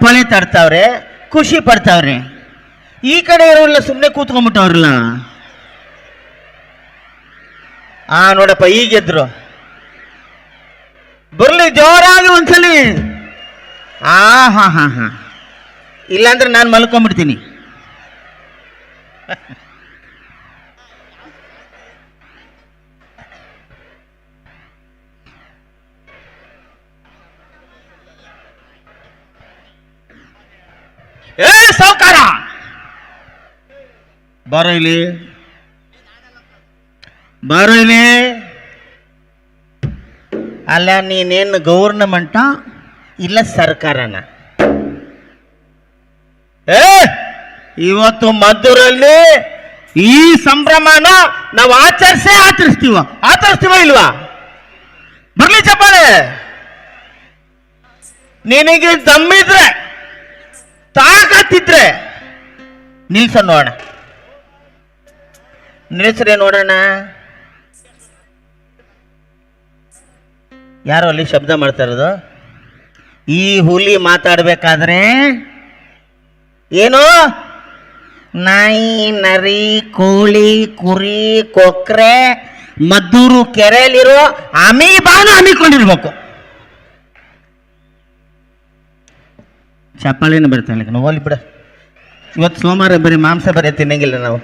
ಕೊಳೆ ತರ್ತಾವ್ರೆ, ಖುಷಿ ಪಡ್ತಾವ್ರೆ. ಈ ಕಡೆ ಇರೋಲ್ಲ ಸುಮ್ಮನೆ ಕೂತ್ಕೊಂಡ್ಬಿಟ್ಟವ್ರಲ್ಲ. ಆ, ನೋಡಪ್ಪ ಈಗೆದ್ರು ಬರ್ಲಿ, ಜೋರಾಗಿ ಒಂದ್ಸಲಿ. ಆ, ಹಾ ಹಾ ಹಾ. ಇಲ್ಲಾಂದ್ರೆ ನಾನು ಮಲ್ಕೊಂಡ್ಬಿಡ್ತೀನಿ. ಏ, ಸಾವುಕಾರ! ಬಾರೋ ಇಲ್ಲಿ. ಬಾರೋ ಇಲ್ಲಿ. ಅಲ್ಲ, ನೀನೇನು ಗೌರ್ನಮೆಂಟ ಇಲ್ಲ, ಸರ್ಕಾರನ? ಏ, ಇವತ್ತು ಮದ್ದೂರಲ್ಲಿ ಈ ಸಂಭ್ರಮನ ನಾವು ಆಚರಿಸೇ ಆಚರಿಸ್ತೀವ. ಆಚರಿಸ್ತೀವ ಇಲ್ವಾ? ಬರ್ಲಿ ಚಪ್ಪಾಳೆ. ನಿನಗೆ ದಮ್ಮಿದ್ರೆ ತಾಕತ್ತಿದ್ರೆ ನಿಲ್ಸ ನೋಡೋಣ. ನಿಲ್ಸ್ರೆ ನೋಡೋಣ. ಯಾರು ಅಲ್ಲಿ ಶಬ್ದ ಮಾಡ್ತಾ ಇರೋದು? ಈ ಹುಲಿ ಮಾತಾಡ್ಬೇಕಾದ್ರೆ ಏನು? ನಾಯಿ, ನರಿ, ಕೋಳಿ, ಕುರಿ, ಕೊಕ್ರೆ, ಮದ್ದೂರು ಕೆರೆಯಲ್ಲಿರೋ ಅಮಿ ಬಾನು ಹಮ್ಮಿಕೊಂಡಿರ್ಬೇಕು. ಚಪ್ಪಾಳಿನ ಬರ್ತಾನೆ ನೋವಲ್ಲಿ ಬಿಡ. ಇವತ್ತು ಸೋಮವಾರ ಬರೀ ಮಾಂಸ ಬರೀ ತಿನ್ನಂಗಿಲ್ಲ ನಾವು.